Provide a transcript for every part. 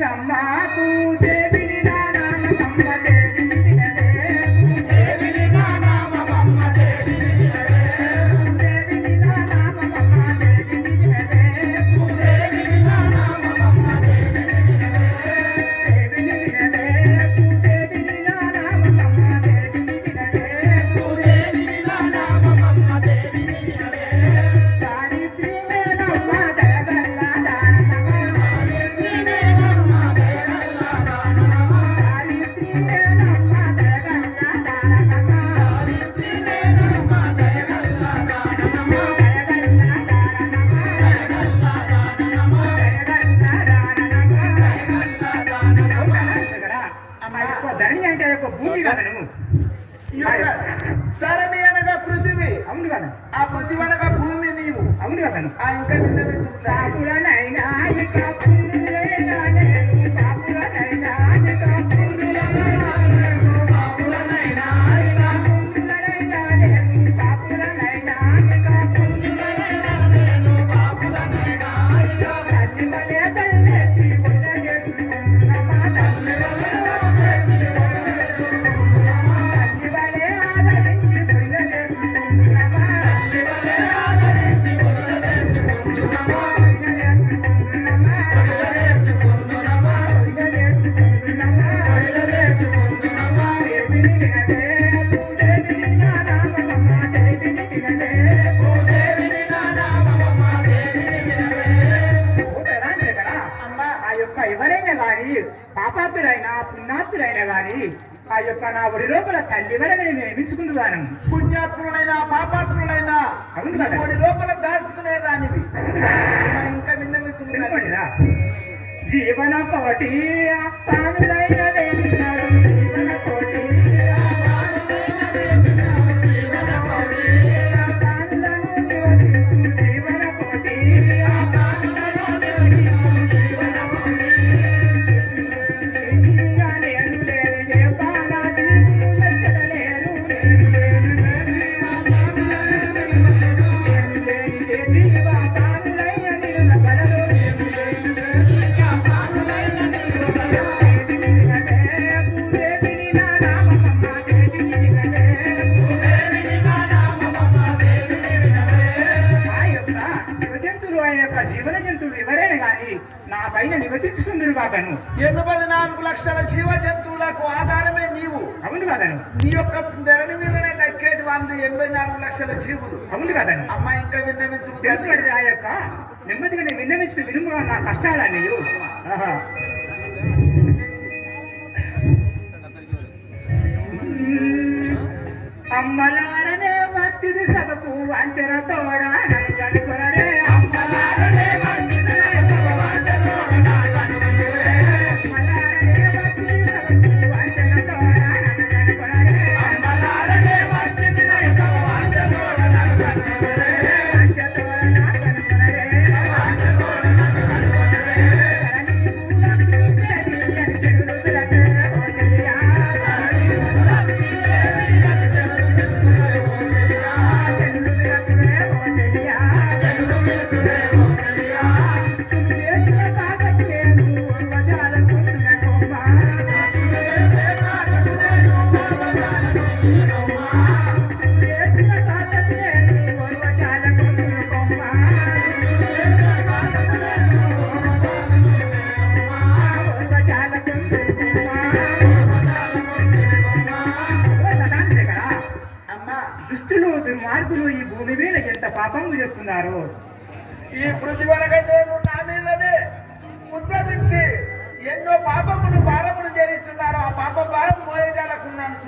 I'm not. ಆ భూమి ಭೂಮಿ అవును ಹೌದು ಆ ಇಂಕ ನಿನ್ನೆ ಚುಕ್ತಾ నా ఒడి లోపల తండ్రి వరగని నేను నిర్మించుకుంటున్నాను పుణ్యాత్ములైనా పాపాత్ములైనా అవును ఒడి లోపల దాచుకునే దానివి. ఇంకా విన్నవించుకున్నా జీవన పవటి ఆ యొక్క నెమ్మదిగా విన్నవించిన వినుము నా కష్టాలా నీవు అమ్మలారనే మత్తిది సగపు అంచెర తోడా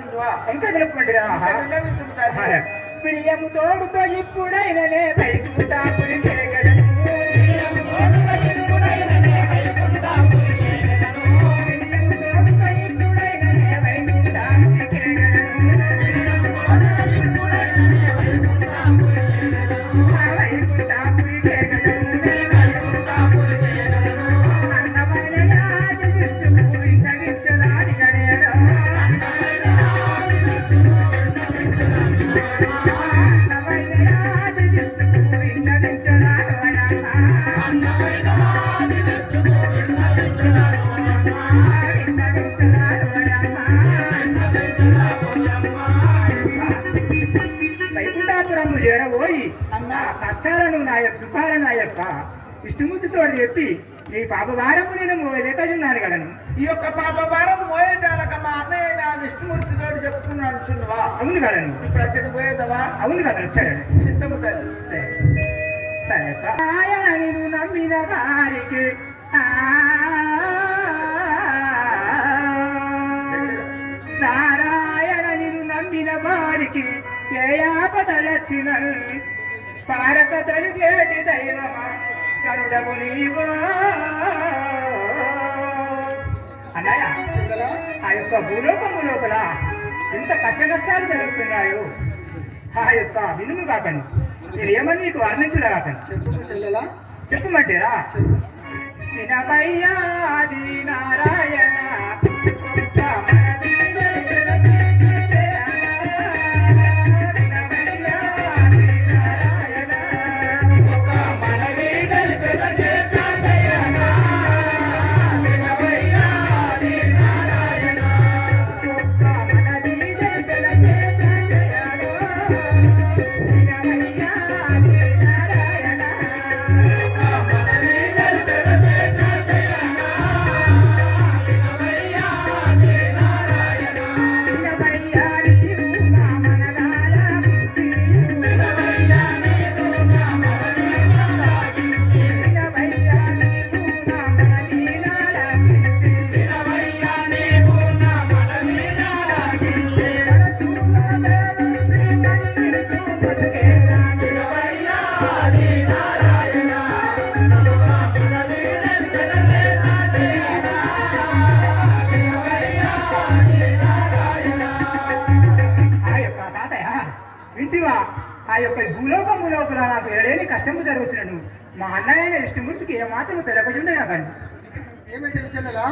పాప భారం మోయజాలకున్నాను చుండువా ఇంకా తెలుపుకుంటురా విన్నవించుకుంటాను ప్రియము తోడుతో నా యొక్క సుఖాలను నా యొక్క విష్ణుమూర్తితో చెప్పి నీ పాప భారము నేను మోయలేకచున్నాను కదను ఈ యొక్క పాప భారం మోయజాలక మా అన్నయ్య నా విష్ణుమూర్తి తోడు చెప్పుకున్నాడు చుండువా. అవును కదను ఇప్పుడు అచ్చడి పోయేదవా అవును కదను సరే. చిత్తము తల్లి. సరే. సరే ఆయన నిన్ను నమ్మిన వారికి నారాయణ నిన్ను నమ్మిన వారికి ఏ ఆపదలచ్చిన తారక తలిగేటి దైవమా కరుడము నీవో అన్నయ్య ఆ యొక్క భూలోకము లోపల ఎంత కష్ట నష్టాలు జరుగుతున్నాయో ఆ యొక్క వినుము కాకండి నేను ఏమని నీకు వర్ణించడా కాకండి చెప్పమంటేరా వినమయ్యా ఆది ఇంటివా ఆ యొక్క భూలోకములో నాకు ఎడలేని కష్టము జరుగుతున్నాను మా అన్నయ్య ఇష్టమూర్తికి ఏ మాత్రం తెలపజుండే నాకండి ఏమిటి చెల్లెలా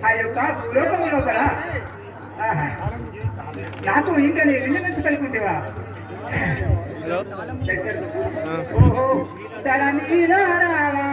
ఆ యొక్క భూలోకము లోపల. నాకు ఇంకా నేను ఇల్లు నుంచి కలుపుకుంటేవా ఓహో తల నీలో రావా?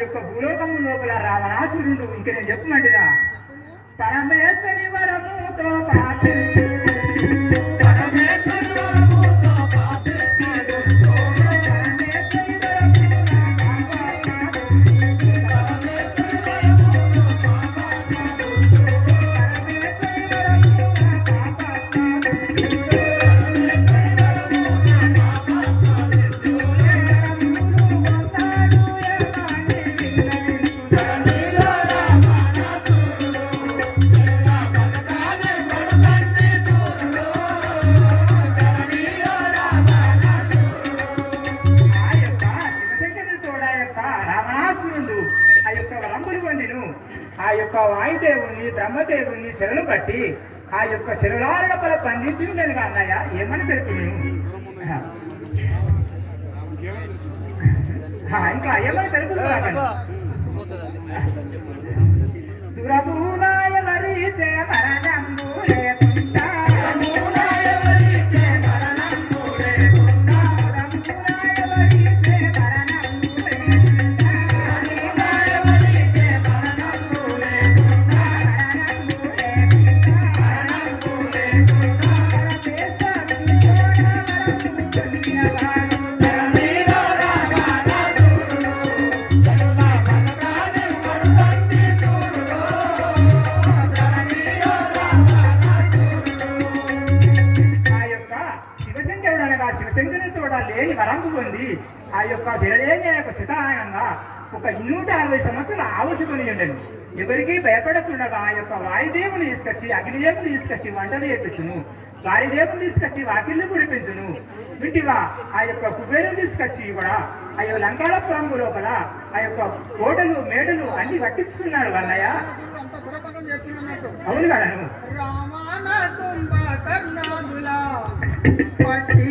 యొక్క భూలోకము లోపల రావణాసురుడు ఇంక నేను చెప్పమంటున్నా. పరమేశ్వరి వరముతో బ్రహ్మదేవుని చెరలు పట్టి ఆ యొక్క చెరులార లోపల బంధించిందని అన్నయ్య ఏమని తెలిపి నేను ఇంకా ఏమని తెలుపుతున్నా దురదూలాయ వరీచే మరణంబు యొక్క చితానంగా ఒక నూట అరవై సంవత్సరాల ఆవశ్యకుని ఉండను ఎవరికీ భయపడకుండగా ఆ యొక్క వాయుదేవుని తీసుకొచ్చి అగ్నిదేవుని తీసుకొచ్చి వంటలు చేపించును. వాయుదేవుని తీసుకొచ్చి వాకిళ్ళు కుడిపించును వీటిగా ఆ యొక్క కుబేరుని తీసుకొచ్చి కూడా ఆ యొక్క లంకాల ప్రాంగు లోపల ఆ యొక్క కోటలు మేడలు అన్ని కట్టించుకున్నాడు చేస్తున్నట్టు అవును కదను.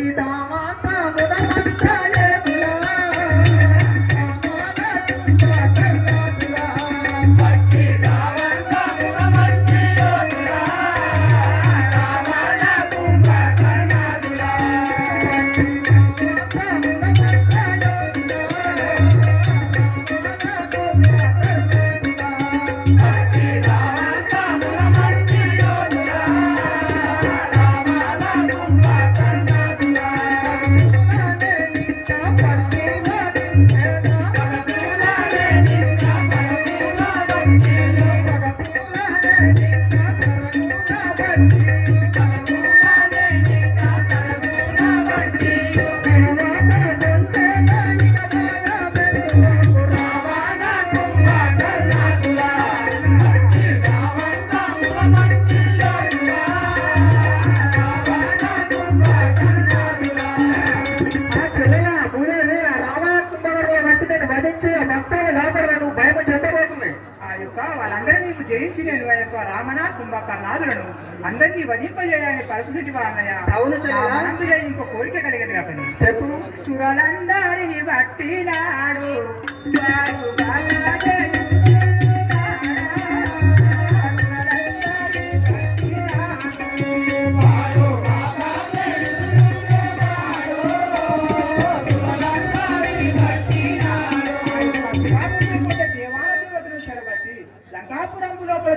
రామణ కుంభకర్ణాదులను అందరినీ వధింపజేయాలని పరిస్థితి అన్నయ్య. అవును. అందులో ఇంకో కోరిక కలిగింది అతను చెప్పు. సురలందరిని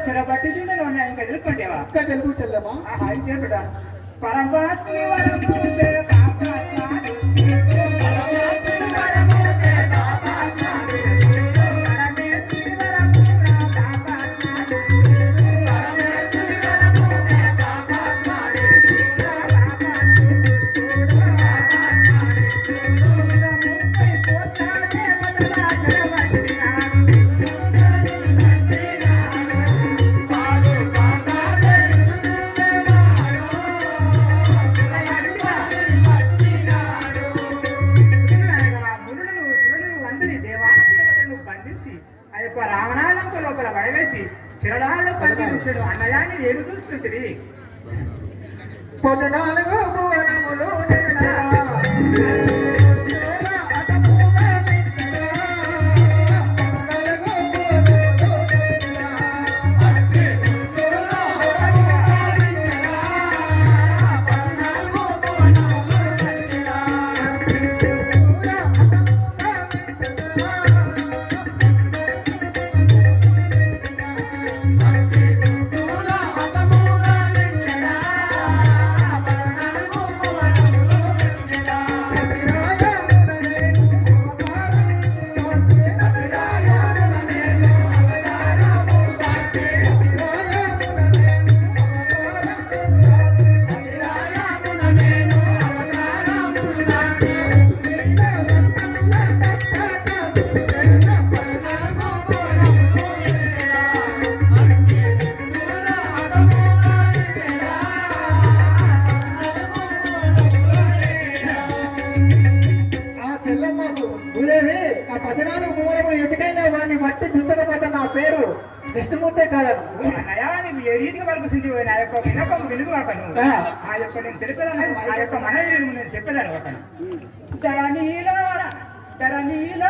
లోపల చెరబట్టి చూడని ఉన్నాయి ఇంకా ఎదుర్కొంటేవా ఇంకా తెలుగు చెల్లెమా తెలిపేదాన్ని ఆ యొక్క మనవి నేను చెప్పేదాన్ని ఒకటి. ధరణీల ధరణీల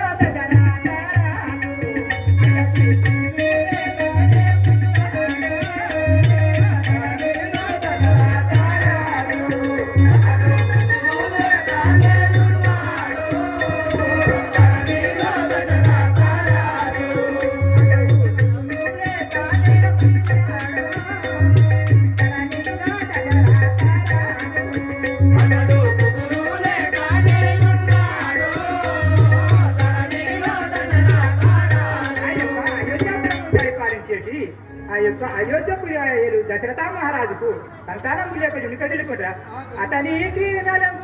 అతనికి నలం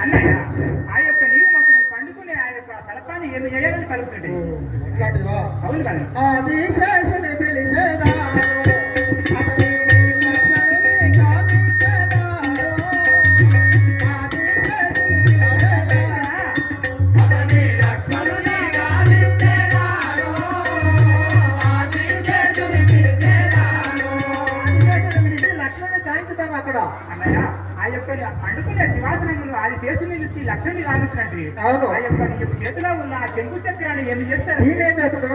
అన్నయ్య ఆ యొక్క నీవు మాకు పండుకునే ఆ యొక్క కలపాన్ని ఏమి చేయాలని కలుపుతుంది అవును కదా దక్షిణి రామకృష్ణండి అవును. ఆ యొక్క నీ చేతిలో ఉన్న ఆ చెంకు చక్రాన్ని ఏమి చేస్తారు? నేనేం చక్ర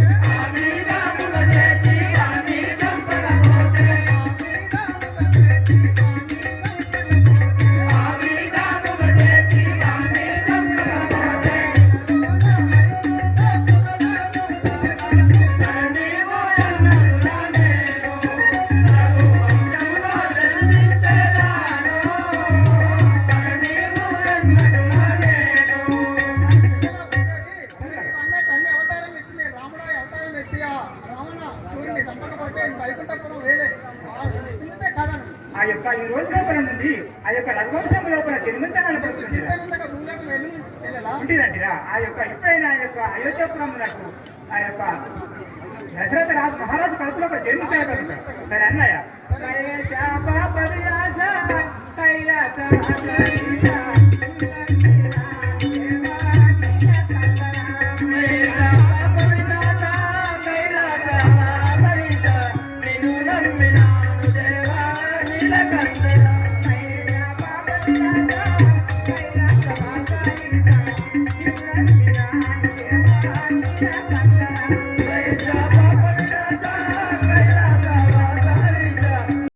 ఉండినట్టుగా ఆ యొక్క ఎప్పుడైనా ఆ యొక్క అయోధ్యపురమునకు ఆ యొక్క దశరథ రాజు మహారాజు కడుపులో ఒక జన్మ చేయగలుగుతాడు సరే. అన్నయ్య. కైలాస కైలాస